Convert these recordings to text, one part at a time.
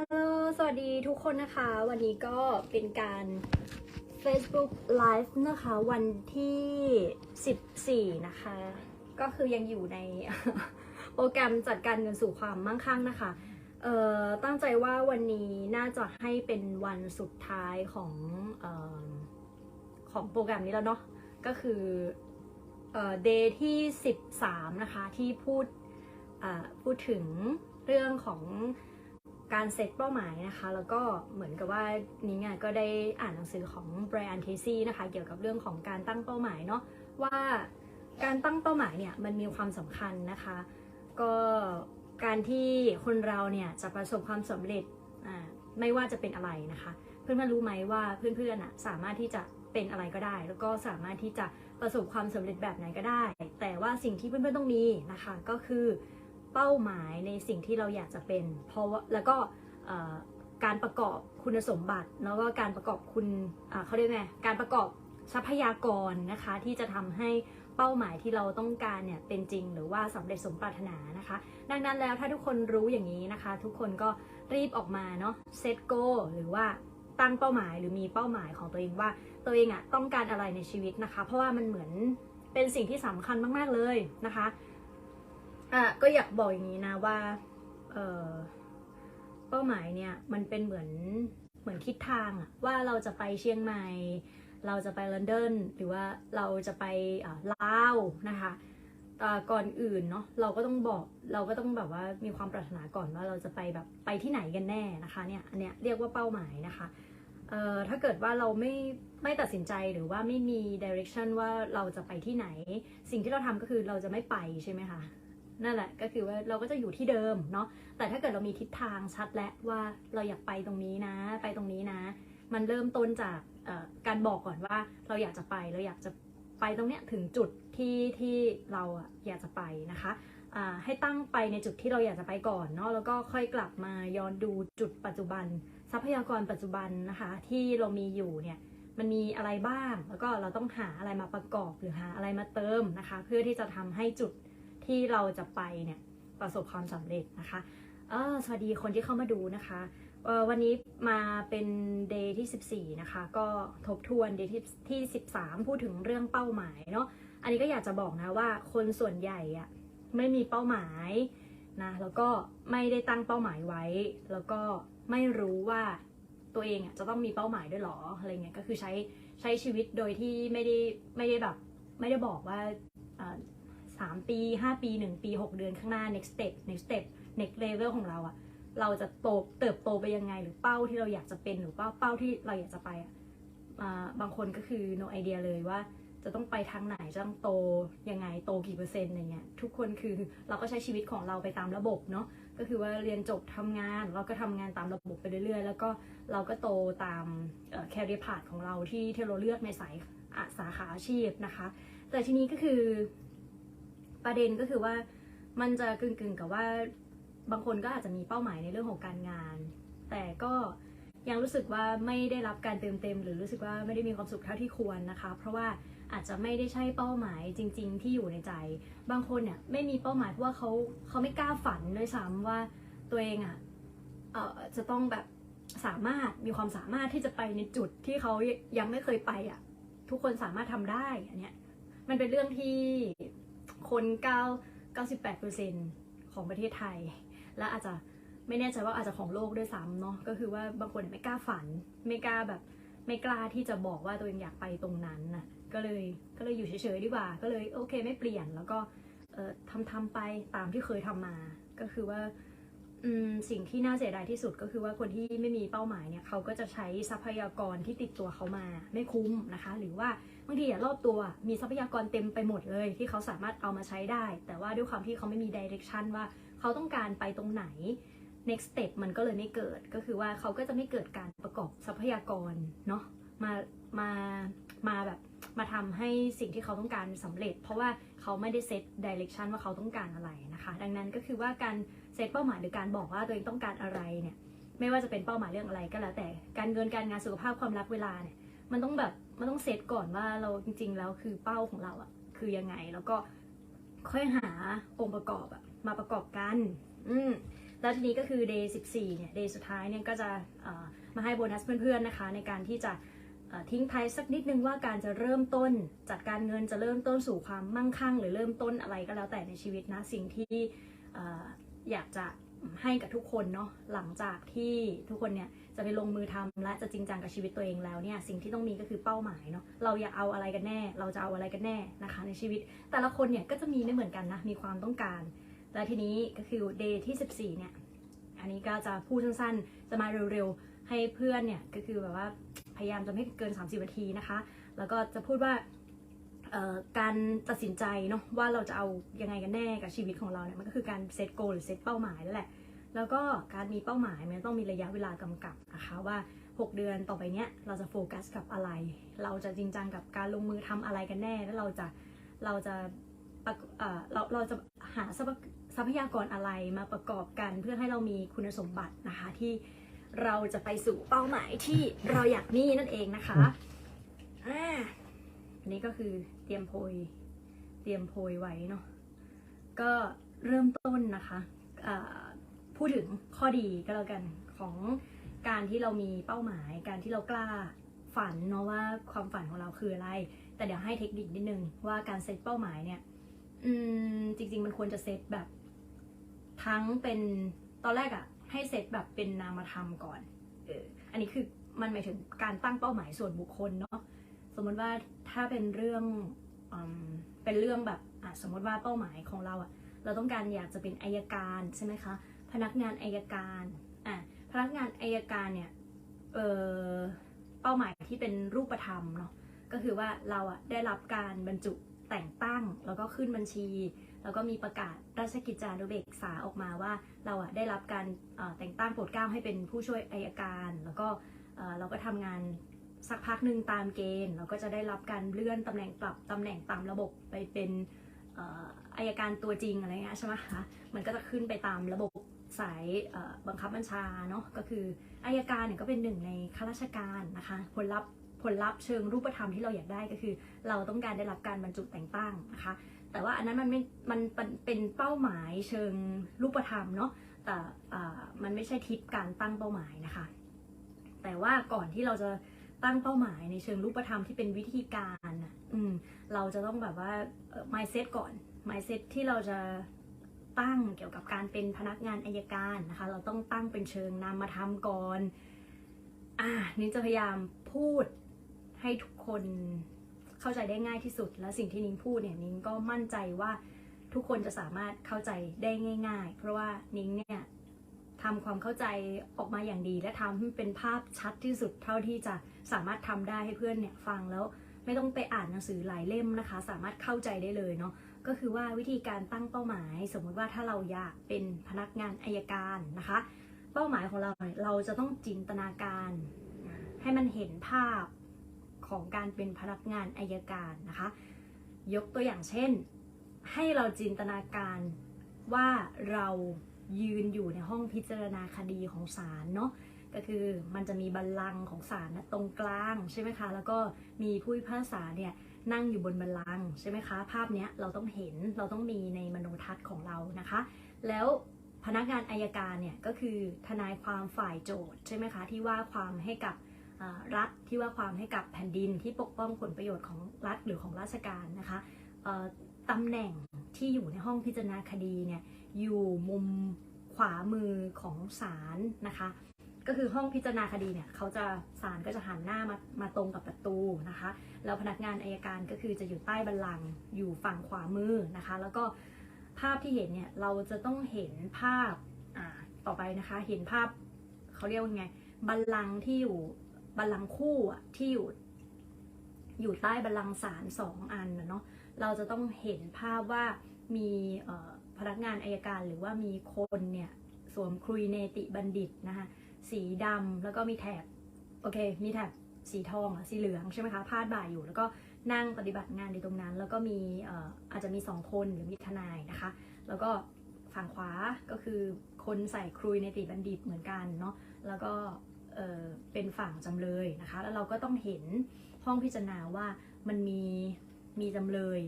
ฮัลโหล สวัสดีทุกคนนะคะ วันนี้ก็เป็นการ Facebook Live นะคะ วันที่ 14 นะคะ ก็คือยังอยู่ในโปรแกรมจัดการเงินสู่ความมั่งคั่งนะคะ เอ่อ ตั้งใจว่าวันนี้น่าจะให้เป็นวันสุดท้ายของเอ่อของโปรแกรมนี้แล้วเนาะ ก็คือเอ่อ day ที่ 13 นะคะ ที่พูดอ่าพูดถึงเรื่องของ การเซตเป้าหมายนะคะ แล้วก็เหมือนกับว่านิ้งอะก็ได้อ่านหนังสือของ Brian Tracy นะคะ เกี่ยวกับเรื่องของการตั้งเป้าหมายเนาะว่าการตั้งเป้าหมายเนี่ยมันมีความสำคัญนะคะ ก็การที่คนเราเนี่ยจะประสบความสำเร็จอ่าไม่ว่าจะเป็นอะไรนะคะ เพื่อนๆรู้ไหมว่าเพื่อนๆอะสามารถที่จะเป็นอะไรก็ได้ แล้วก็สามารถที่จะประสบความสำเร็จแบบไหนก็ได้ แต่ว่าสิ่งที่เพื่อนๆต้องมีนะคะก็คือ เป้าหมายในสิ่งที่เราอยากจะเป็น เพราะว่าแล้วก็การประกอบคุณสมบัติแล้วก็การประกอบคุณเขาเรียกไงการประกอบทรัพยากรนะคะที่จะทำให้เป้าหมายที่เราต้องการเนี่ยเป็นจริงหรือว่าสำเร็จสมปรารถนานะคะ ดังนั้นแล้วถ้าทุกคนรู้อย่างนี้นะคะ ทุกคนก็รีบออกมาเนาะเซตโกหรือว่าตั้งเป้าหมายหรือมีเป้าหมายของตัวเองว่าตัวเองอะต้องการอะไรในชีวิตนะคะ เพราะว่ามันเหมือนเป็นสิ่งที่สำคัญมาก ๆ เลยนะคะ อะก็อยากบอกอย่างนี้นะว่า เออเป้าหมายเนี่ยมันเป็นเหมือนเหมือนทิศทางอะว่าเราจะไปเชียงใหม่ เราจะไปลอนดอนหรือว่าเราจะไปลาวนะคะต่ก่อนอื่นเนาะเราก็ต้องบอกเราก็ต้องแบบว่ามีความปรารถนาก่อนว่าเราจะไปแบบไปที่ไหนกันแน่นะคะเนี่ยอันเนี้ยเรียกว่าเป้าหมายนะคะเอ่อถ้าเกิดว่าเราไม่ไม่ตัดสินใจหรือว่าไม่มี direction ว่าเราจะไปที่ไหน สิ่งที่เราทำก็คือเราจะไม่ไปใช่ไหมคะ นั่นแหละก็คือว่าเราก็จะอยู่ที่เดิมเนาะแต่ถ้าเกิดเรามีทิศทางชัดและว่าเราอยากไปตรงนี้นะ ไปตรงนี้นะ มันเริ่มต้นจากการบอกก่อนว่าเราอยากจะไปเราอยากจะไปตรงเนี้ยถึงจุดที่ที่เราอยากจะไปนะคะให้ตั้งไปในจุดที่เราอยากจะไปก่อนเนาะแล้วก็ค่อยกลับมาย้อนดูจุดปัจจุบัน ทรัพยากรปัจจุบันนะคะที่เรามีอยู่เนี่ยมันมีอะไรบ้าง แล้วก็เราต้องหาอะไรมาประกอบหรือหาอะไรมาเติมนะคะ เพื่อที่จะทำให้จุด ที่เราจะไปเนี่ยประสบความสำเร็จนะคะเออสวัสดีคนที่เข้ามาดูนะคะวันนี้มาเป็น day ที่ 14 นะคะ ก็ทบทวน day ที่ที่ 13 พูดถึงเรื่องเป้าหมายเนาะอันนี้ก็อยากจะบอกนะว่าคนส่วนใหญ่อะไม่มีเป้าหมายนะแล้วก็ไม่ได้ตั้งเป้าหมายไว้ แล้วก็ไม่รู้ว่าตัวเองอะจะต้องมีเป้าหมายด้วยหรออะไรเงี้ยก็คือใช้ใช้ชีวิตโดยที่ไม่ได้ไม่ได้แบบไม่ได้บอกว่า อ่าสามปีห้าปีหนึ่งปีหกเดือนข้างหน้า next step next step next level ของเราอะเราจะโตเติบโตไปยังไง หรือเป้าที่เราอยากจะเป็นหรือเป้าเป้าที่เราอยากจะไปอะบางคนก็คือ no idea เลยว่าจะต้องไปทางไหนจะต้องโตยังไงโตกี่เปอร์เซ็นต์อะไรเงี้ยทุกคนคือเราก็ใช้ชีวิตของเราไปตามระบบเนาะก็คือว่าเรียนจบทำงาน เราก็ทำงานตามระบบไปเรื่อยๆ แล้วก็เราก็โตตามแคริเอร์พาธของเราที่ที่เราเลือกในสายสาขาอาชีพนะคะ แต่ทีนี้ก็คือ ประเด็นก็คือว่ามันจะกึ่งๆกับว่าบางคนก็อาจจะมีเป้าหมายในเรื่องของการงาน แต่ก็ยังรู้สึกว่าไม่ได้รับการเติมเต็ม หรือรู้สึกว่าไม่ได้มีความสุขเท่าที่ควรนะคะ เพราะว่าอาจจะไม่ได้ใช่เป้าหมายจริง ๆ ที่อยู่ในใจ บางคนเนี่ยไม่มีเป้าหมายเพราะว่าเขาเขาไม่กล้าฝันด้วยซ้ำว่าตัวเองอะเอ่อจะต้องแบบสามารถมีความสามารถที่จะไปในจุดที่เขายังไม่เคยไปอะทุกคนสามารถทำได้อันเนี้ยมันเป็นเรื่องที่ คน9 98%ของประเทศไทย และอาจจะไม่แน่ใจว่าอาจจะของโลกด้วยซ้ำเนาะก็คือว่าบางคนไม่กล้าฝัน ไม่กล้าแบบ ไม่กล้าที่จะบอกว่าตัวเองอยากไปตรงนั้นน่ะก็เลยก็เลยอยู่เฉยๆดีกว่า ก็เลยโอเคไม่เปลี่ยนแล้วก็เอ่อทำทำไปตามที่เคยทำมา ก็คือว่าอืมสิ่งที่น่าเสียดายที่สุดก็คือว่าคนที่ไม่มีเป้าหมายเนี่ยเขาก็จะใช้ทรัพยากรที่ติดตัวเขามา ไม่คุ้มนะคะ หรือว่า บางทีอะรอบตัวมีทรัพยากรเต็มไปหมดเลย ที่เขาสามารถเอามาใช้ได้ แต่ว่าด้วยความที่เขาไม่มีดิเรกชันว่าเขาต้องการไปตรงไหน next step มันก็เลยไม่เกิดก็คือว่าเขาก็จะไม่เกิดการประกอบทรัพยากรเนาะมามามาแบบมาทำให้สิ่งที่เขาต้องการสำเร็จ เพราะว่าเขาไม่ได้เซตดิเรกชันว่าเขาต้องการอะไรนะคะ ดังนั้นก็คือว่าการเซตเป้าหมายหรือการบอกว่าตัวเองต้องการอะไรเนี่ยไม่ว่าจะเป็นเป้าหมายเรื่องอะไรก็แล้วแต่การเงินการงานสุขภาพความรักเวลาเนี่ยมันต้องแบบ มันต้องเซตก่อนว่าเราจริง ๆ แล้วคือเป้าของเราอะคือยังไงแล้วก็ค่อยหาองค์ประกอบอะมาประกอบกัน อืมแล้วทีนี้ก็คือ day 14เนี่ย day สุดท้ายเนี่ยก็จะมาให้โบนัสเพื่อนๆนะคะ ในการที่จะทิ้งท้ายสักนิดนึงว่าการจะเริ่มต้นจัดการเงินจะเริ่มต้นสู่ความมั่งคั่ง หรือเริ่มต้นอะไรก็แล้วแต่ในชีวิตนะสิ่งที่อยากจะ ให้กับทุกคนเนาะหลังจากที่ทุกคนเนี่ยจะไปลงมือทำและจะจริงจังกับชีวิตตัวเองแล้วเนี่ยสิ่งที่ต้องมีก็คือเป้าหมายเนาะเราอยากเอาอะไรกันแน่ เราจะเอาอะไรกันแน่นะคะ ในชีวิต แต่ละคนเนี่ยก็จะมีไม่เหมือนกันนะมีความต้องการ และทีนี้ก็คือ day ที่14เนี่ยอันนี้ก็จะพูดสั้นๆ จะมาเร็วๆ ให้เพื่อนเนี่ยก็คือแบบว่าพยายามจะไม่เกิน 30นาทีนะคะ แล้วก็จะพูดว่า การตัดสินใจเนาะว่าเราจะเอายังไงกันแน่กับชีวิตของเราเนี่ยมันก็คือการเซตโกหรือเซตเป้าหมายนั่นแหละ แล้วก็การมีเป้าหมายมันต้องมีระยะเวลากำกับนะคะว่า 6 เดือนต่อไปเนี้ยเราจะโฟกัสกับอะไร เราจะจริงจังกับการลงมือทำอะไรกันแน่ แล้วเราจะเราจะเราเราจะหาทรัพยากรอะไรมาประกอบกันเพื่อให้เรามีคุณสมบัตินะคะที่เราจะไปสู่เป้าหมายที่เราอยากมีนั่นเองนะคะอ่า นี้ก็คือเตรียมโพยเตรียมโพยไว้เนาะก็เริ่มต้นนะคะพูดถึงข้อดีก็แล้วกันของการที่เรามีเป้าหมาย การที่เรากล้าฝันเนาะว่าความฝันของเราคืออะไร แต่เดี๋ยวให้เทคนิคนิดนึงว่าการเซตเป้าหมายเนี่ยอืมจริง ๆ มันควรจะเซตแบบ ทั้งเป็นตอนแรกอะให้เซตแบบเป็นนามธรรมก่อนเอออันนี้คือมันหมายถึงการตั้งเป้าหมายส่วนบุคคลเนาะ มมติว่าถ้าเป็นเรื่องอเป็นเรื่องแบบสมมติว่าเป้าหมายของเราอะเราต้องการอยากจะเป็นอายการใช่ไหมคะพนักงานอายการอะพนักงานอายการเนี่ยเเป้าหมายที่เป็นรูปธรรมเนาะก็คือว่าเราอะได้รับการบรรจุแต่งตั้งแล้วก็ขึ้นบัญชี แล้วก็มีประกาศราชกิจจานุเบกษาออกมาว่าเราอะได้รับการแต่งตั้งโปรดเกล้าให้เป็นผู้ช่วยอายการ แล้วก็เอ่อเราก็ทำงาน สักพักหนึ่งตามเกณฑ์เราก็จะได้รับการเลื่อนตำแหน่งปรับตำแหน่งตามระบบไปเป็นอายการตัวจริงอะไรเงี้ยใช่ไหมคะ มันก็จะขึ้นไปตามระบบสายบังคับบัญชาเนาะ ก็คืออายการเนี่ยก็เป็นหนึ่งในข้าราชการนะคะ ผลลัพธ์ผลลัพธ์เชิงรูปธรรมที่เราอยากได้ก็คือ เราต้องการได้รับการบรรจุแต่งตั้งนะคะ แต่ว่าอันนั้นมันไม่ มันเป็นเป้าหมายเชิงรูปธรรมเนาะ แต่มันไม่ใช่ทิศการตั้งเป้าหมายนะคะ แต่ว่าก่อนที่เราจะ ตั้งเป้าหมายในเชิงรูปธรรมที่เป็นวิธีการน่ะอืมเราจะต้องแบบว่า mindset ก่อน mindset ที่เราจะตั้งเกี่ยวกับการเป็นพนักงานอายการนะคะ เราต้องตั้งเป็นเชิงนามธรรมก่อนอ่านิ้งจะพยายามพูดให้ทุกคนเข้าใจได้ง่ายที่สุด และสิ่งที่นิ้งพูดเนี่ยนิ้งก็มั่นใจว่าทุกคนจะสามารถเข้าใจได้ง่าย ๆ เพราะว่านิ้งเนี่ย ทำความเข้าใจออกมาอย่างดี และทำให้เป็นภาพชัดที่สุดเท่าที่จะสามารถทำได้ให้เพื่อนเนี่ยฟังแล้วไม่ต้องไปอ่านหนังสือหลายเล่มนะคะ สามารถเข้าใจได้เลยเนาะก็คือว่าวิธีการตั้งเป้าหมาย สมมุติว่าถ้าเราอยากเป็นพนักงานอายการนะคะ เป้าหมายของเราเราจะต้องจินตนาการ ให้มันเห็นภาพของการเป็นพนักงานอายการนะคะ ยกตัวอย่างเช่น ให้เราจินตนาการว่าเรา ยืนอยู่ในห้องพิจารณาคดีของศาลเนาะก็คือมันจะมีบัลลังก์ของศาลนะตรงกลางใช่ไหมคะ แล้วก็มีผู้พิพากษาเนี่ยนั่งอยู่บนบัลลังก์ใช่ไหมคะ ภาพเนี้ยเราต้องเห็นเราต้องมีในมโนทัศน์ของเรานะคะ แล้วพนักงานอายการเนี่ยก็คือทนายความฝ่ายโจทย์ใช่ไหมคะที่ว่าความให้กับรัฐที่ว่าความให้กับแผ่นดินที่ปกป้องผลประโยชน์ของรัฐหรือของราชการนะคะตำแหน่งที่อยู่ในห้องพิจารณาคดีเนี่ยอยู่มุม ขวามือของศาลนะคะ ก็คือห้องพิจารณาคดีเนี่ยเขาจะศาลก็จะหันหน้ามามาตรงกับประตูนะคะแล้วพนักงานอายการก็คือจะอยู่ใต้บัลลังก์อยู่ฝั่งขวามือนะคะ แล้วก็ภาพที่เห็นเนี่ยเราจะต้องเห็นภาพอ่าต่อไปนะคะ เห็นภาพเขาเรียกว่าไงบัลลังก์ที่อยู่บัลลังก์คู่อะที่อยู่อยู่ใต้บัลลังก์ศาลสองอันนะเนาะเราจะต้องเห็นภาพว่ามีเอ่อ พนักงานอายการหรือว่ามีคนเนี่ยสวมครุยเนติบัณฑิตนะคะสีดำแล้วก็มีแถบโอเค มีแถบสีทองสีเหลืองใช่ไหมคะพาดบ่าอยู่ แล้วก็นั่งปฏิบัติงานในตรงนั้น แล้วก็มีอาจจะมีสองคนหรือมีทนายนะคะ แล้วก็ฝั่งขวาก็คือคนใส่ครุยเนติบัณฑิตเหมือนกันเนาะแล้วก็เป็นฝั่งจำเลยนะคะ แล้วเราก็ต้องเห็นห้องพิจารณาว่ามันมีมีจำเลย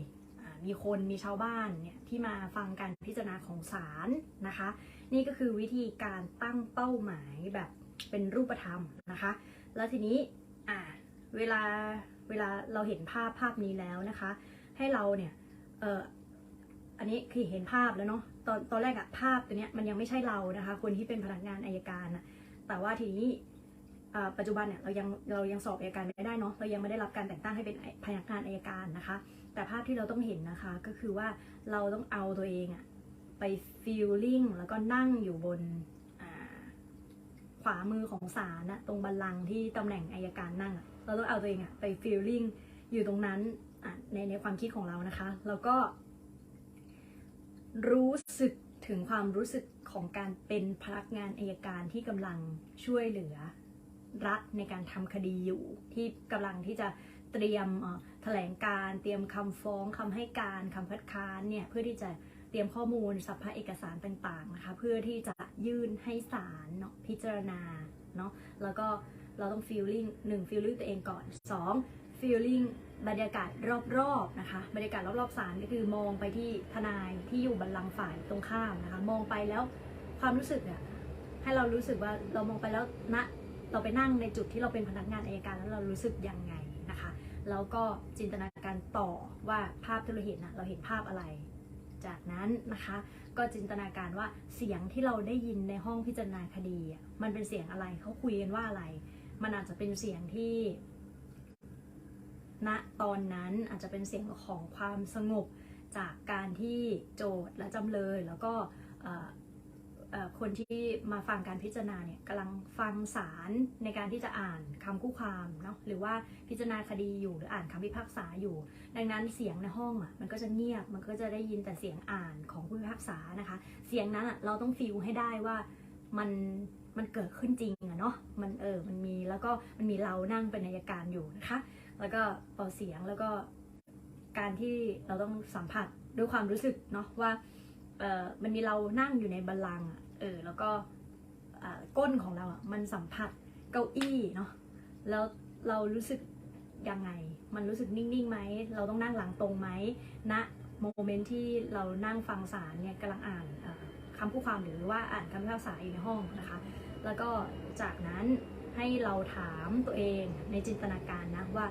มีคนมีชาวบ้านเนี่ยที่มาฟังการพิจารณาของศาลนะคะ นี่ก็คือวิธีการตั้งเป้าหมายแบบเป็นรูปธรรมนะคะ แล้วทีนี้อ่าเวลาเวลาเราเห็นภาพภาพนี้แล้วนะคะ ให้เราเนี่ยเอออันนี้คือเห็นภาพแล้วเนาะตอนตอนแรกอะภาพตัวเนี้ยมันยังไม่ใช่เรานะคะ คนที่เป็นพนักงานอายการอะแต่ว่าทีนี้อ่าปัจจุบันเนี่ยเรายังเรายังสอบอายการไม่ได้เนาะเรายังไม่ได้รับการแต่งตั้งให้เป็นพนักงานอายการนะคะ แต่ภาพที่เราต้องเห็นนะคะก็คือว่าเราต้องเอาตัวเองอะไปฟีลลิ่งแล้วก็นั่งอยู่บนขวามือของศาลนะตรงบัลลังก์ที่ตำแหน่งอายการนั่งอะเราต้องเอาตัวเองอะไปฟีลลิ่งอยู่ตรงนั้นในในความคิดของเรานะคะ แล้วก็ รู้สึกถึงความรู้สึกของการเป็นพนักงานอายการที่กำลังช่วยเหลือรัฐในการทำคดีอยู่ที่กำลังที่จะ เตรียมแถลงการ เตรียมคำฟ้องคำให้การคำคัดค้านเนี่ยเพื่อที่จะเตรียมข้อมูลสัพพะเอกสารต่างๆนะคะเพื่อที่จะยื่นให้ศาลเนาะพิจารณาเนาะแล้วก็เราต้องฟีลลิ่งหนึ่งฟีลลิ่งตัวเองก่อนสองฟีลลิ่งบรรยากาศรอบๆนะคะบรรยากาศรอบๆศาลก็คือมองไปที่ทนายที่อยู่บัลลังก์ฝ่ายตรงข้ามนะคะมองไปแล้วความรู้สึกเนี่ยให้เรารู้สึกว่าเรามองไปแล้วณเราไปนั่งในจุดที่เราเป็นพนักงานอายการแล้วเรารู้สึกยังไง แล้วก็จินตนาการต่อว่าภาพที่เราเห็นนะเราเห็นภาพอะไร จากนั้นนะคะก็จินตนาการว่าเสียงที่เราได้ยินในห้องพิจารณาคดี มันเป็นเสียงอะไรเขาคุยกันว่าอะไร มันอาจจะเป็นเสียงที่ณตอนนั้นอาจจะเป็นเสียงของความสงบจากการที่โจทย์และจำเลยแล้วก็ คนที่มาฟังการพิจารณาเนี่ยกำลังฟังสารในการที่จะอ่านคำคู่ความเนาะหรือว่าพิจารณาคดีอยู่หรืออ่านคำพิพากษาอยู่ ดังนั้นเสียงในห้องอะมันก็จะเงียบมันก็จะได้ยินแต่เสียงอ่านของผู้พิพากษานะคะ เสียงนั้นอะเราต้องฟีลให้ได้ว่ามันมันเกิดขึ้นจริงอะเนาะมันเออมันมีแล้วก็มันมีเรานั่งเป็นนายการอยู่นะคะ แล้วก็เป่าเสียงแล้วก็การที่เราต้องสัมผัสด้วยความรู้สึกเนาะว่า เออมันมีเรานั่งอยู่ในบัลลังก์อะเออแล้วก็ก้นของเราอะมันสัมผัสเก้าอี้เนาะแล้วเรารู้สึกยังไง มันรู้สึกนิ่งๆไหม เราต้องนั่งหลังตรงไหมณโมเมนต์ที่เรานั่งฟังสารเนี่ยกำลังอ่านคำคู่ความหรือว่าอ่านคำพิพากษาอยู่ในห้องนะคะ แล้วก็จากนั้นให้เราถามตัวเองในจินตนาการนะว่า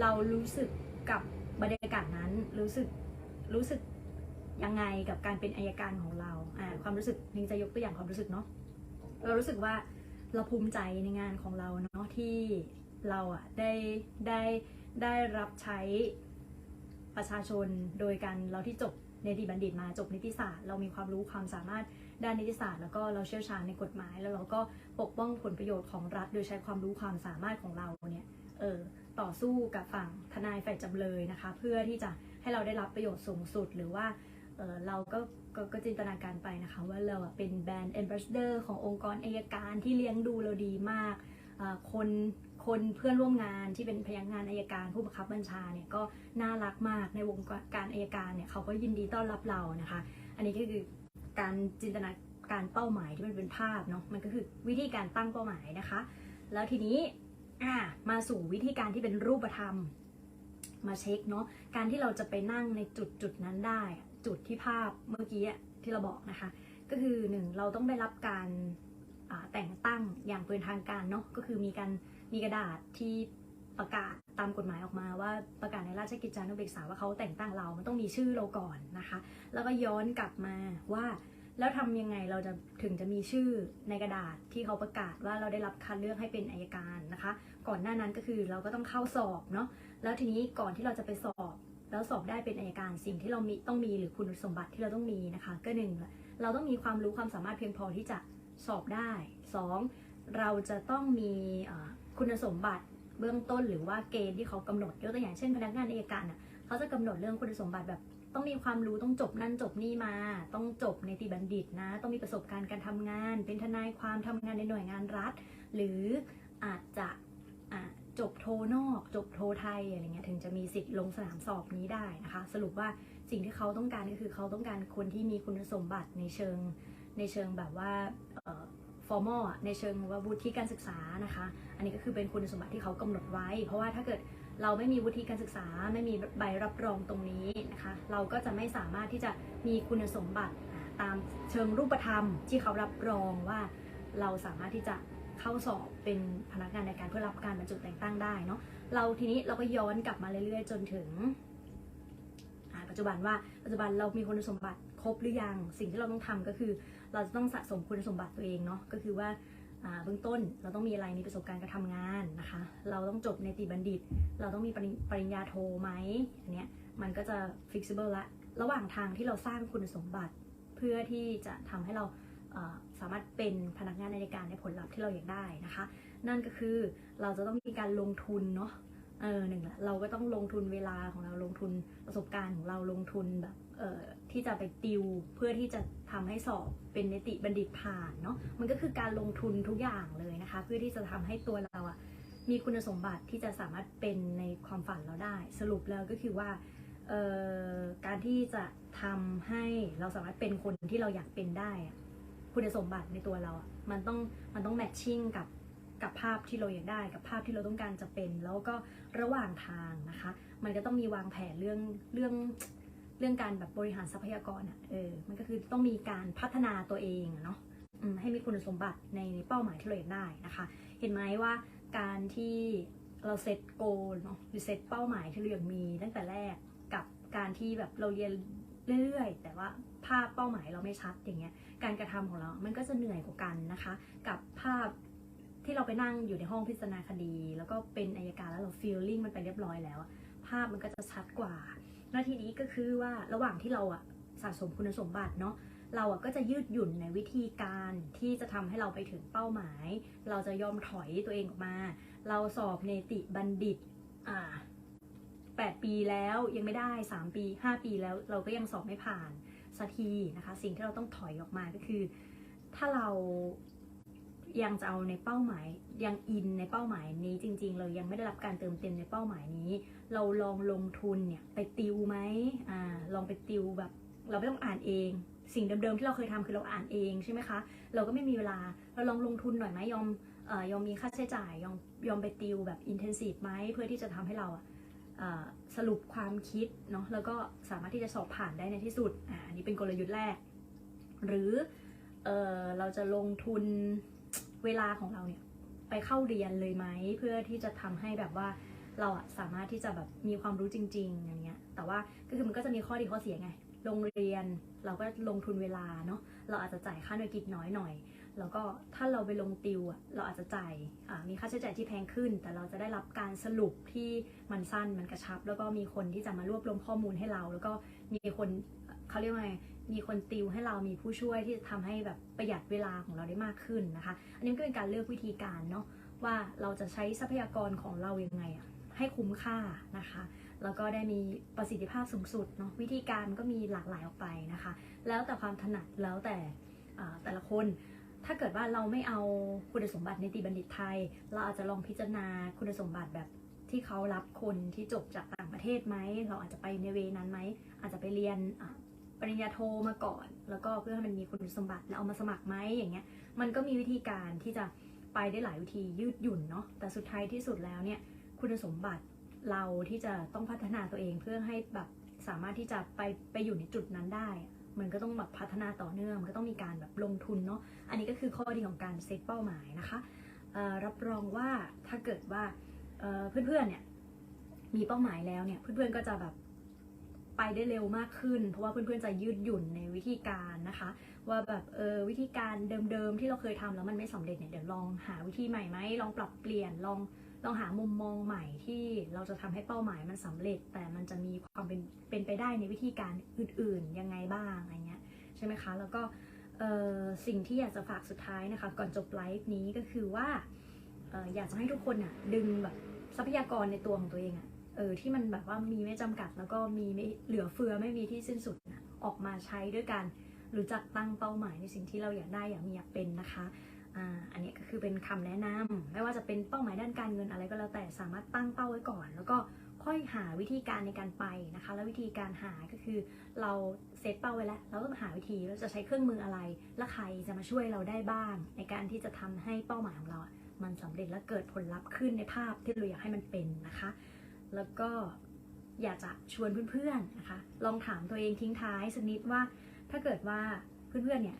เรารู้สึกกับบรรยากาศนั้นรู้สึกรู้สึก ยังไงกับการเป็นอายการของเราอ่าความรู้สึกนี่จะยกตัวอย่างความรู้สึกเนาะเรารู้สึกว่าเราภูมิใจในงานของเราเนาะที่เราอะได้ได้ได้รับใช้ประชาชนโดยการเราที่จบเนติบัณฑิตมาจบนิติศาสตร์ เรามีความรู้ความสามารถด้านนิติศาสตร์ แล้วก็เราเชี่ยวชาญในกฎหมาย แล้วเราก็ปกป้องผลประโยชน์ของรัฐ โดยใช้ความรู้ความสามารถของเราเนี่ยเออต่อสู้กับฝั่งทนายฝ่ายจำเลยนะคะ เพื่อที่จะให้เราได้รับประโยชน์สูงสุด หรือว่า เราก็กก็จินตนาการไปนะคะว่าเราเป็นแบรนด์ a m b a s s a d o r ขององค์กรอายการที่เลี้ยงดูเราดีมาก คนคนเพื่อนร่วมงานที่เป็นพนักงานอายการผู้บังคับบัญชาเนี่ยก็น่ารักมากในวงการอายการเนี่ยเขาก็ยินดีต้อนรับเรานะคะ อันนี้ก็คือการจินตนาการเป้าหมายที่มันเป็นภาพเนาะมันก็คือวิธีการตั้งเป้าหมายนะคะ แล้วทีนี้มาสู่วิธีการที่เป็นรูปธรรมมาเช็คเนาะการที่เราจะไปนั่งในจุดจุดนั้นได้ จุดที่ภาพเมื่อกี้ที่เราบอกนะคะ ก็คือหนึ่งเราต้องได้รับการแต่งตั้งอย่างเป็นทางการเนาะก็คือมีการมีกระดาษที่ประกาศตามกฎหมายออกมาว่าประกาศในราชกิจจานุเบกษาว่าเขาแต่งตั้งเรา มันต้องมีชื่อเราก่อนนะคะ แล้วก็ย้อนกลับมาว่า แล้วทำยังไงเราจะถึงจะมีชื่อในกระดาษที่เขาประกาศว่าเราได้รับคัดเลือกให้เป็นอายการนะคะ ก่อนหน้านั้นก็คือเราก็ต้องเข้าสอบเนาะแล้วทีนี้ก่อนที่เราจะไปสอบ แล้วสอบได้เป็นอายการสิ่งที่เรามีต้องมีหรือคุณสมบัติที่เราต้องมีนะคะ ก็หนึ่งเราต้องมีความรู้ความสามารถเพียงพอที่จะสอบได้สองเราจะต้องมีคุณสมบัติเบื้องต้นหรือว่าเกณฑ์ที่เขากำหนดยกตัวอย่างเช่นพนักงานอายการอะเขาจะกำหนดเรื่องคุณสมบัติแบบต้องมีความรู้ต้องจบนั่นจบนี่มา ต้องจบในติบัณฑิตนะ ต้องมีประสบการณ์การทำงาน เป็นทนายความทำงานในหน่วยงานรัฐ หรืออาจจะ จบโทนอก จบโทไทยอะไรเงี้ยถึงจะมีสิทธิ์ลงสนามสอบนี้ได้นะคะ สรุปว่าสิ่งที่เขาต้องการก็คือเขาต้องการคนที่มีคุณสมบัติในเชิงในเชิงแบบว่าฟอร์มอลในเชิงว่าวุฒิการศึกษานะคะ อันนี้ก็คือเป็นคุณสมบัติที่เขากำหนดไว้ เพราะว่าถ้าเกิดเราไม่มีวุฒิการศึกษา ไม่มีใบรับรองตรงนี้นะคะ เราก็จะไม่สามารถที่จะมีคุณสมบัติตามเชิงรูปธรรมที่เขารับรองว่าเราสามารถที่จะ เข้าสอบเป็นพนักงานในการเพื่อรับการบรรจุแต่งตั้งได้เนาะเราทีนี้เราก็ย้อนกลับมาเรื่อยๆ จนถึงปัจจุบันว่าปัจจุบันเรามีคุณสมบัติครบหรือยังสิ่งที่เราต้องทำก็คือ เราจะต้องสะสมคุณสมบัติตัวเองเนาะก็คือว่าเบื้องต้นเราต้องมีอะไรมีประสบการณ์การทำงานนะคะ เราต้องจบในติบัณฑิต เราต้องมีปริญญาโทไหมอันเนี้ยมันก็จะ flexible ละ ระหว่างทางที่เราสร้างคุณสมบัติ เพื่อที่จะทำให้เรา สามารถเป็นพนักงานในการในผลลัพธ์ที่เราอยากได้นะคะ นั่นก็คือเราจะต้องมีการลงทุนเนาะเออหนึ่งละเราก็ต้องลงทุนเวลาของเราลงทุนประสบการณ์ของเราลงทุนแบบเอ่อที่จะไปติวเพื่อที่จะทำให้สอบเป็นนิติบัณฑิตผ่านเนาะมันก็คือการลงทุนทุกอย่างเลยนะคะ เพื่อที่จะทำให้ตัวเราอะมีคุณสมบัติที่จะสามารถเป็นในความฝันเราได้ สรุปแล้วก็คือว่าการที่จะทำให้เราสามารถเป็นคนที่เราอยากเป็นได้อะ คุณสมบัติในตัวเราอะมันต้องมันต้องแมทชิ่งกับกับภาพที่เราอยากได้กับภาพที่เราต้องการจะเป็น แล้วก็ระหว่างทางนะคะ มันก็ต้องมีวางแผนเรื่องเรื่องเรื่องการแบบบริหารทรัพยากรอะเออมันก็คือต้องมีการพัฒนาตัวเองเนาะให้มีคุณสมบัติในเป้าหมายที่เราอยากได้นะคะ เห็นไหมว่าการที่เราเซตโกลเนาะหรือเซตเป้าหมายที่เราอยากมีตั้งแต่แรกกับการที่แบบเราเรียน เรื่อยๆ แต่ว่าภาพเป้าหมายเราไม่ชัดอย่างเงี้ย การกระทำของเรา มันก็จะเหนื่อยกว่ากันนะคะ กับภาพที่เราไปนั่งอยู่ในห้องพิจารณาคดี แล้วก็เป็นอายการแล้วเราฟีลลิ่งมันไปเรียบร้อยแล้ว ภาพมันก็จะชัดกว่าหน้าที่นี้ก็คือว่าระหว่างที่เราอะสะสมคุณสมบัติเนาะเราอะก็จะยืดหยุ่นในวิธีการที่จะทำให้เราไปถึงเป้าหมาย เราจะยอมถอยตัวเองออกมา เราสอบเนติบัณฑิตอ่า แปดปีแล้วยังไม่ได้สามปีห้าปีแล้วเราก็ยังสอบไม่ผ่านสักทีนะคะ สิ่งที่เราต้องถอยออกมาก็คือ ถ้าเรายังจะเอาในเป้าหมายยังอินในเป้าหมายนี้จริง ๆ เรายังไม่ได้รับการเติมเต็มในเป้าหมายนี้ เราลองลงทุนเนี่ยไปติวไหมอ่าลองไปติวแบบ เราไม่ต้องอ่านเอง สิ่งเดิมๆที่เราเคยทำคือเราอ่านเองใช่ไหมคะ เราก็ไม่มีเวลาเราลองลงทุนหน่อยไหมยอมเออยอมมีค่าใช้จ่ายยอมยอมไปติวแบบอินเทนซีฟไหมเพื่อที่จะทำให้เราอะ สรุปความคิดเนาะแล้วก็สามารถที่จะสอบผ่านได้ในที่สุดอ่าอันนี้เป็นกลยุทธ์แรก หรือเออเราจะลงทุนเวลาของเราเนี่ยไปเข้าเรียนเลยไหมเพื่อที่จะทำให้แบบว่าเราอะสามารถที่จะแบบมีความรู้จริง ๆ อย่างเงี้ย แต่ว่าก็คือมันก็จะมีข้อดีข้อเสียไงโรงเรียนเราก็ลงทุนเวลาเนาะเราอาจจะจ่ายค่าหน่วยกิจน้อยหน่อย แล้วก็ถ้าเราไปลงติวอะเราอาจจะจ่ายมีค่าใช้จ่ายที่แพงขึ้น แต่เราจะได้รับการสรุปที่มันสั้นมันกระชับ แล้วก็มีคนที่จะมารวบรวมข้อมูลให้เรา แล้วก็มีคนเขาเรียกว่าไงมีคนติวให้เรามีผู้ช่วยที่จะทำให้แบบประหยัดเวลาของเราได้มากขึ้นนะคะ อันนี้ก็เป็นการเลือกวิธีการเนาะว่าเราจะใช้ทรัพยากรของเรายังไงอะให้คุ้มค่านะคะ แล้วก็ได้มีประสิทธิภาพสูงสุดเนาะวิธีการก็มีหลากหลายออกไปนะคะ แล้วแต่ความถนัดแล้วแต่แต่ละคน ถ้าเกิดว่าเราไม่เอาคุณสมบัตินิติบัณฑิตไทย เราอาจจะลองพิจารณาคุณสมบัติแบบที่เขารับคนที่จบจากต่างประเทศไหม เราอาจจะไปในเวนั้นไหม อาจจะไปเรียนปริญญาโทมาก่อน แล้วก็เพื่อให้มันมีคุณสมบัติแล้วเอามาสมัครไหมอย่างเงี้ย มันก็มีวิธีการที่จะไปได้หลายวิธียืดหยุ่นเนาะ แต่สุดท้ายที่สุดแล้วเนี่ยคุณสมบัติเราที่จะต้องพัฒนาตัวเองเพื่อให้แบบสามารถที่จะไปไปอยู่ในจุดนั้นได้ มันก็ต้องแบบพัฒนาต่อเนื่อง มันก็ต้องมีการแบบลงทุนเนาะ อันนี้ก็คือข้อดีของการเซตเป้าหมายนะคะ รับรองว่าถ้าเกิดว่าเอ่อเพื่อนๆเนี่ยมีเป้าหมายแล้วเนี่ย เพื่อนๆก็จะแบบไปได้เร็วมากขึ้น เพราะว่าเพื่อนๆจะยืดหยุ่นในวิธีการนะคะ ว่าแบบเออวิธีการเดิมๆที่เราเคยทำแล้วมันไม่สำเร็จเนี่ยเดี๋ยวลองหาวิธีใหม่ไหมลองปรับเปลี่ยนลอง ลองหามุมมองใหม่ที่เราจะทำให้เป้าหมายมันสำเร็จ แต่มันจะมีความเป็นเป็นไปได้ในวิธีการอื่นๆ ยังไงบ้างอะไรเงี้ยใช่ไหมคะ แล้วก็สิ่งที่อยากจะฝากสุดท้ายนะคะ ก่อนจบไลฟ์นี้ก็คือว่าอออยากจะให้ทุกคนอะดึงแบบทรัพยากรในตัวของตัวเองอะเออที่มันแบบว่ามีไม่จำกัด แล้วก็มีไม่เหลือเฟือไม่มีที่สิ้นสุดออกมาใช้ด้วยกันรู้จักตั้งเป้าหมายในสิ่งที่เราอยากได้อยากมีอยากเป็นนะคะ อ่าอันนี้ก็คือเป็นคำแนะนำไม่ว่าจะเป็นเป้าหมายด้านการเงินอะไรก็แล้วแต่สามารถตั้งเป้าไว้ก่อน แล้วก็ค่อยหาวิธีการในการไปนะคะ แล้ววิธีการหาก็คือเราเซตเป้าไว้แล้ว เราต้องหาวิธีเราจะใช้เครื่องมืออะไร และใครจะมาช่วยเราได้บ้าง ในการที่จะทำให้เป้าหมายของเรา มันสำเร็จและเกิดผลลัพธ์ขึ้นในภาพที่เราอยากให้มันเป็นนะคะ แล้วก็อยากจะชวนเพื่อนๆนะคะ ลองถามตัวเองทิ้งท้ายสักนิดว่า ถ้าเกิดว่าเพื่อนๆเนี่ย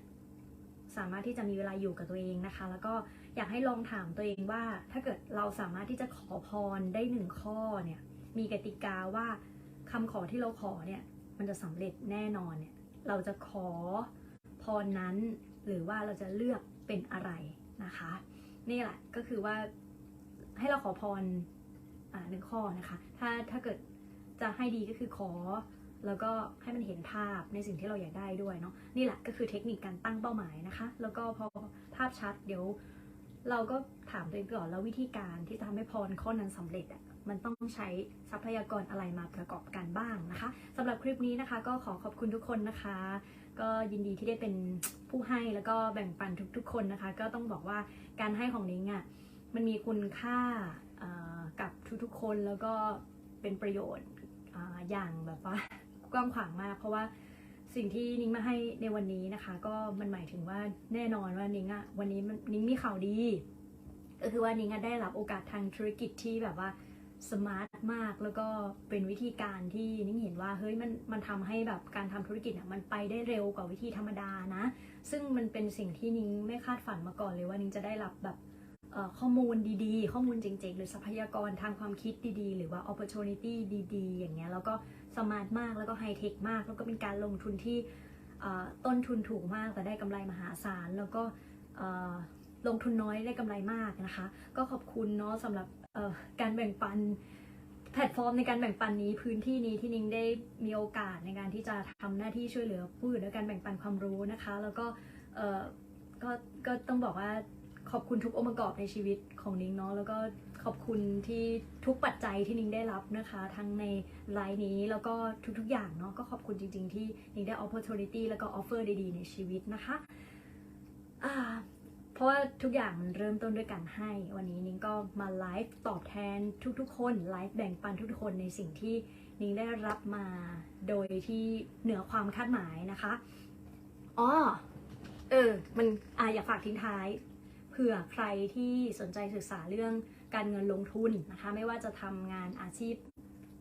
สามารถที่จะมีเวลาอยู่กับตัวเองนะคะ แล้วก็อยากให้ลองถามตัวเองว่า ถ้าเกิดเราสามารถที่จะขอพรได้หนึ่งข้อเนี่ยมีกติกาว่าคำขอที่เราขอเนี่ยมันจะสำเร็จแน่นอนเนี่ยเราจะขอพรนั้น หรือว่าเราจะเลือกเป็นอะไรนะคะ นี่แหละก็คือว่าให้เราขอพรอ่าหนึ่งข้อนะคะ ถ้าถ้าเกิดจะให้ดีก็คือขอ แล้วก็ให้มันเห็นภาพในสิ่งที่เราอยากได้ด้วยเนาะนี่แหละก็คือเทคนิคการตั้งเป้าหมายนะคะ แล้วก็พอภาพชัดเดี๋ยว เราก็ถามตัวเองก่อนแล้ววิธีการที่จะทำให้พรข้อนั้นสำเร็จอะมันต้องใช้ทรัพยากรอะไรมาประกอบกันบ้างนะคะสำหรับคลิปนี้นะคะ ก็ขอขอบคุณทุกคนนะคะ ก็ยินดีที่ได้เป็นผู้ให้แล้วก็แบ่งปันทุกๆ คนนะคะ ก็ต้องบอกว่าการให้ของนิ้งอะมันมีคุณค่ากับทุกๆคนแล้วก็เป็นประโยชน์อย่างแบบว่า กว้างขวางมาก เพราะว่าสิ่งที่นิ้งมาให้ในวันนี้นะคะ ก็มันหมายถึงว่าแน่นอนว่านิ้งอะวันนี้มันนิ้งมีข่าวดี ก็คือว่านิ้งอะได้รับโอกาสทางธุรกิจที่แบบว่าสมาร์ทมากแล้วก็เป็นวิธีการที่นิ้งเห็นว่าเฮ้ยมันมันทำให้แบบการทำธุรกิจอะมันไปได้เร็วกว่าวิธีธรรมดานะ ซึ่งมันเป็นสิ่งที่นิ้งไม่คาดฝันมาก่อนเลยว่านิ้งจะได้รับแบบข้อมูลดีๆ ข้อมูลเจ๋งๆ หรือทรัพยากรทางความคิดดีๆ หรือว่า opportunity ดีๆ อย่างเงี้ยแล้วก็ สมาร์ทมากแล้วก็ไฮเทคมาก แล้วก็เป็นการลงทุนที่ต้นทุนถูกมากแต่ได้กำไรมหาศาล แล้วก็ลงทุนน้อยได้กำไรมากนะคะ ก็ขอบคุณเนาะสำหรับการแบ่งปันแพลตฟอร์มในการแบ่งปันนี้พื้นที่นี้ที่นิ้งได้มีโอกาสในการที่จะทำหน้าที่ช่วยเหลือผู้อื่นด้วยการแบ่งปันความรู้นะคะ แล้วก็เออก็ก็ต้องบอกว่าขอบคุณทุกองค์ประกอบในชีวิตของนิ้งเนาะแล้วก็ ขอบคุณที่ทุกปัจจัยที่นิ้งได้รับนะคะ ทั้งในไลน์นี้แล้วก็ทุกๆ อย่างเนาะก็ขอบคุณจริงๆ ที่นิ้งได้ opportunity แล้วก็ offer ดีๆ ในชีวิตนะคะเพราะว่าทุกอย่างมันเริ่มต้นด้วยการให้ วันนี้นิ้งก็มาไลฟ์ตอบแทนทุกๆ คนไลฟ์แบ่งปันทุกๆ คนในสิ่งที่นิ้งได้รับมาโดยที่เหนือความคาดหมายนะคะอ๋อเออ มันอะอยากฝากทิ้งท้าย เผื่อใครที่สนใจศึกษาเรื่อง การเงินลงทุนนะคะ ไม่ว่าจะทำงานอาชีพ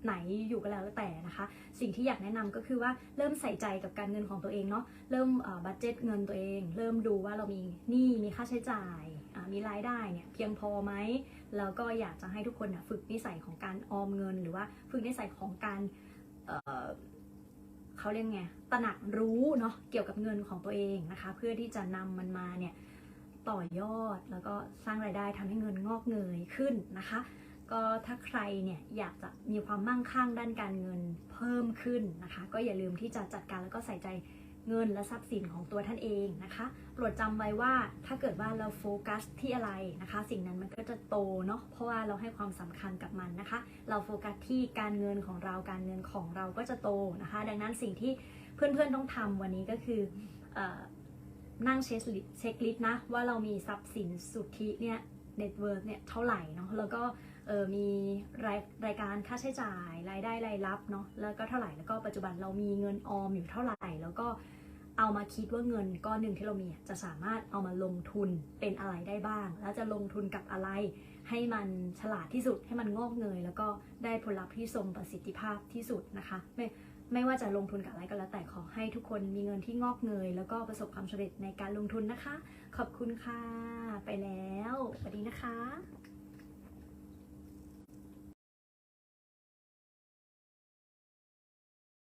ไหนอยู่ก็แล้วแต่นะคะ สิ่งที่อยากแนะนำก็คือว่าเริ่มใส่ใจกับการเงินของตัวเองเนาะเริ่มบัตเจ็ตเงินตัวเอง เริ่มดูว่าเรามีหนี้มีค่าใช้จ่าย มีรายได้เนี่ยเพียงพอไหมแล้วก็อยากจะให้ทุกคนนะฝึกนิสัยของการออมเงิน หรือว่าฝึกนิสัยของการเเขาเรียกไงตระหนักรู้เนาะเกี่ยวกับเงินของตัวเองนะคะ เพื่อที่จะนำมันมาเนี่ย ต่อยอด แล้วก็สร้างรายได้ทำให้เงินงอกเงยขึ้นนะคะ ก็ถ้าใครเนี่ยอยากจะมีความมั่งคั่งด้านการเงินเพิ่มขึ้นนะคะ ก็อย่าลืมที่จะจัดการแล้วก็ใส่ใจเงินและทรัพย์สินของตัวท่านเองนะคะโปรดจำไว้ว่าถ้าเกิดว่าเราโฟกัสที่อะไรนะคะ สิ่งนั้นมันก็จะโตเนาะเพราะว่าเราให้ความสำคัญกับมันนะคะ เราโฟกัสที่การเงินของเราการเงินของเราก็จะโตนะคะ ดังนั้นสิ่งที่เพื่อนๆต้องทำวันนี้ก็คือเออ นั่งเช็คลิสต์เช็คลิสนะว่าเรามีทรัพย์สินสุทธิเนี่ยเน็ตเวิร์กเนี่ยเท่าไหร่เนาะแล้วก็เออมีรายรายการค่าใช้จ่ายรายได้รายรับเนาะแล้วก็เท่าไหร่แล้วก็ปัจจุบันเรามีเงินออมอยู่เท่าไหร่ แล้วก็เอามาคิดว่าเงินก้อนหนึ่งที่เรามีจะสามารถเอามาลงทุนเป็นอะไรได้บ้าง แล้วจะลงทุนกับอะไรให้มันฉลาดที่สุดให้มันงอกเงย แล้วก็ได้ผลลัพธ์ที่ทรงประสิทธิภาพที่สุดนะคะไม่ ไม่ว่าจะลงทุนกับอะไรก็แล้วแต่ขอให้ทุกคนมีเงินที่งอกเงย แล้วก็ประสบความสำเร็จในการลงทุนนะคะ ขอบคุณค่ะ ไปแล้วสวัสดีนะคะ